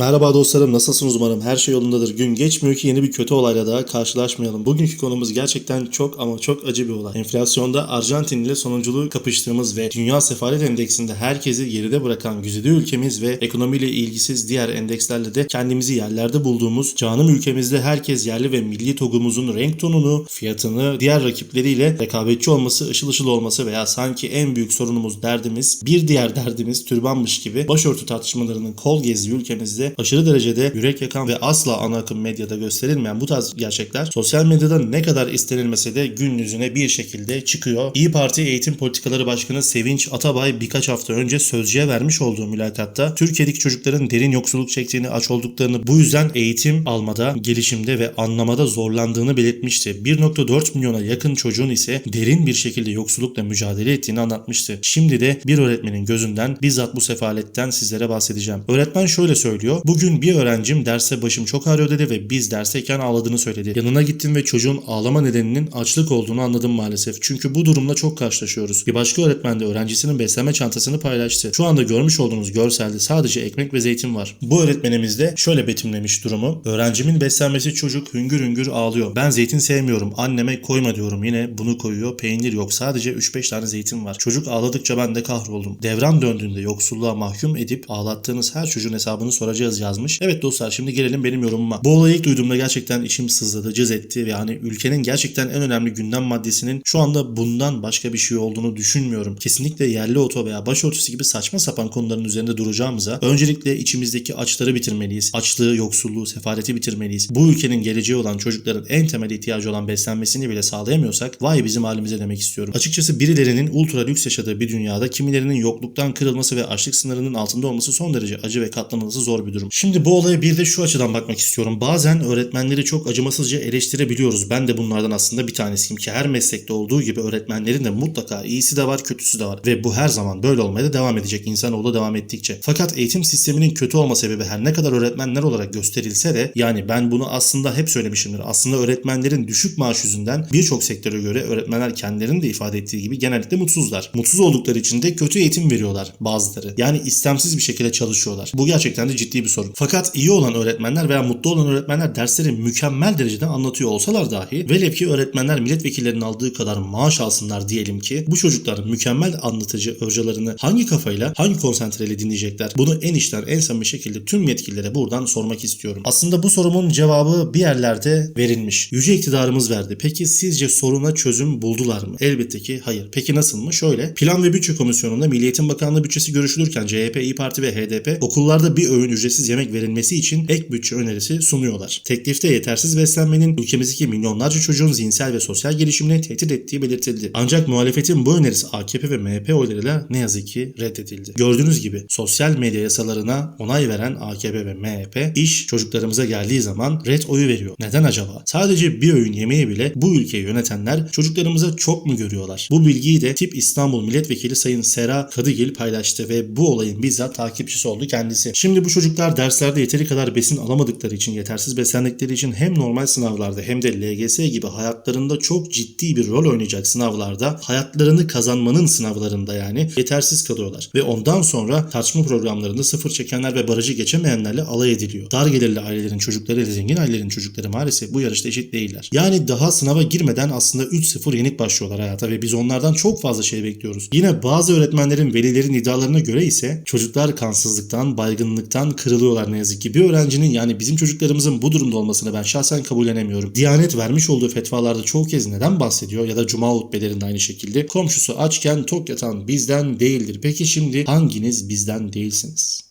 Merhaba dostlarım nasılsınız umarım her şey yolundadır. Gün geçmiyor ki yeni bir kötü olayla daha karşılaşmayalım. Bugünkü konumuz gerçekten çok ama çok acı bir olay. Enflasyonda Arjantin ile sonunculuğu kapıştığımız ve Dünya Sefalet Endeksinde herkesi geride bırakan güzide ülkemiz ve ekonomiyle ilgisiz diğer endekslerle de kendimizi yerlerde bulduğumuz canım ülkemizde herkes yerli ve milli togumuzun renk tonunu, fiyatını diğer rakipleriyle rekabetçi olması, ışıl ışıl olması veya sanki en büyük sorunumuz, derdimiz, bir diğer derdimiz türbanmış gibi başörtü tartışmalarının kol gezdiği ülkemizde aşırı derecede yürek yakan ve asla ana akım medyada gösterilmeyen bu tarz gerçekler sosyal medyada ne kadar istenilmese de gün yüzüne bir şekilde çıkıyor. İyi Parti Eğitim Politikaları Başkanı Sevinç Atabay birkaç hafta önce sözcüye vermiş olduğu mülakatta Türkiye'deki çocukların derin yoksulluk çektiğini, aç olduklarını bu yüzden eğitim almada, gelişimde ve anlamada zorlandığını belirtmişti. 1.4 milyona yakın çocuğun ise derin bir şekilde yoksullukla mücadele ettiğini anlatmıştı. Şimdi de bir öğretmenin gözünden bizzat bu sefaletten sizlere bahsedeceğim. Öğretmen şöyle söylüyor. Bugün bir öğrencim derse başım çok ağrıyor dedi ve biz dersteyken ağladığını söyledi. Yanına gittim ve çocuğun ağlama nedeninin açlık olduğunu anladım maalesef. Çünkü bu durumla çok karşılaşıyoruz. Bir başka öğretmen de öğrencisinin beslenme çantasını paylaştı. Şu anda görmüş olduğunuz görselde sadece ekmek ve zeytin var. Bu öğretmenimiz de şöyle betimlemiş durumu. Öğrencimin beslenmesi çocuk hüngür hüngür ağlıyor. Ben zeytin sevmiyorum. Anneme koyma diyorum. Yine bunu koyuyor. Peynir yok. Sadece 3-5 tane zeytin var. Çocuk ağladıkça ben de kahroldum. Devran döndüğünde yoksulluğa mahkum edip ağlattığınız her çocuğun hesabını soracağız yazmış. Evet dostlar şimdi gelelim benim yorumuma. Bu olayı ilk duyduğumda gerçekten içim sızladı, cız etti ve yani ülkenin gerçekten en önemli gündem maddesinin şu anda bundan başka bir şey olduğunu düşünmüyorum. Kesinlikle yerli oto veya başörtüsü gibi saçma sapan konuların üzerinde duracağımıza öncelikle içimizdeki açları bitirmeliyiz. Açlığı, yoksulluğu, sefaleti bitirmeliyiz. Bu ülkenin geleceği olan çocukların en temel ihtiyacı olan beslenmesini bile sağlayamıyorsak vay bizim halimize demek istiyorum. Açıkçası birilerinin ultra lüks yaşadığı bir dünyada kimilerinin yokluktan kırılması ve açlık sınırının altında olması son derece acı ve katlanılması zor bir durum. Şimdi bu olaya bir de şu açıdan bakmak istiyorum. Bazen öğretmenleri çok acımasızca eleştirebiliyoruz. Ben de bunlardan aslında bir tanesiyim ki her meslekte olduğu gibi öğretmenlerin de mutlaka iyisi de var, kötüsü de var. Ve bu her zaman böyle olmaya da devam edecek insanoğlu devam ettikçe. Fakat eğitim sisteminin kötü olma sebebi her ne kadar öğretmenler olarak gösterilse de yani ben bunu aslında hep söylemişimdir. Aslında öğretmenlerin düşük maaş yüzünden birçok sektöre göre öğretmenler kendilerinin de ifade ettiği gibi genellikle mutsuzlar. Mutsuz oldukları için de kötü eğitim veriyorlar bazıları. Yani istemsiz bir şekilde çalışıyorlar. Bu gerçekten de ciddi bir sorun. Fakat iyi olan öğretmenler veya mutlu olan öğretmenler dersleri mükemmel derecede anlatıyor olsalar dahi velev ki öğretmenler milletvekillerinin aldığı kadar maaş alsınlar diyelim ki bu çocukların mükemmel anlatıcı hocalarını hangi kafayla hangi konsantreyle dinleyecekler? Bunu en içten en samimi şekilde tüm yetkililere buradan sormak istiyorum. Aslında bu sorumun cevabı bir yerlerde verilmiş. Yüce iktidarımız verdi. Peki sizce soruna çözüm buldular mı? Elbette ki hayır. Peki nasıl mı? Şöyle. Plan ve Bütçe Komisyonu'nda Milli Eğitim Bakanlığı bütçesi görüşülürken CHP, İyi Parti ve HDP okullarda bir öğün ücretsiz yemek verilmesi için ek bütçe önerisi sunuyorlar. Teklifte yetersiz beslenmenin ülkemizdeki milyonlarca çocuğun zihinsel ve sosyal gelişimini tehdit ettiği belirtildi. Ancak muhalefetin bu önerisi AKP ve MHP oylarıyla ne yazık ki reddedildi. Gördüğünüz gibi sosyal medya yasalarına onay veren AKP ve MHP iş çocuklarımıza geldiği zaman red oyu veriyor. Neden acaba? Sadece bir öğün yemeği bile bu ülkeyi yönetenler çocuklarımıza çok mu görüyorlar? Bu bilgiyi de Tip İstanbul Milletvekili Sayın Sera Kadıgil paylaştı ve bu olayın bizzat takipçisi oldu kendisi. Şimdi bu çocuklar derslerde yeteri kadar besin alamadıkları için, yetersiz beslendikleri için hem normal sınavlarda hem de LGS gibi hayatlarında çok ciddi bir rol oynayacak sınavlarda, hayatlarını kazanmanın sınavlarında yani yetersiz kalıyorlar. Ve ondan sonra tartışma programlarında sıfır çekenler ve barajı geçemeyenlerle alay ediliyor. Dar gelirli ailelerin çocukları ile zengin ailelerin çocukları maalesef bu yarışta eşit değiller. Yani daha sınava girmeden aslında 3-0 yenik başlıyorlar hayata ve biz onlardan çok fazla şey bekliyoruz. Yine bazı öğretmenlerin, velilerin iddialarına göre ise çocuklar kansızlıktan, baygınlıktan kırılıyorlar ne yazık ki. Bir öğrencinin yani bizim çocuklarımızın bu durumda olmasını ben şahsen kabullenemiyorum. Diyanet vermiş olduğu fetvalarda çoğu kez neden bahsediyor ya da cuma hutbelerinde aynı şekilde komşusu açken tok yatan bizden değildir. Peki şimdi hanginiz bizden değilsiniz?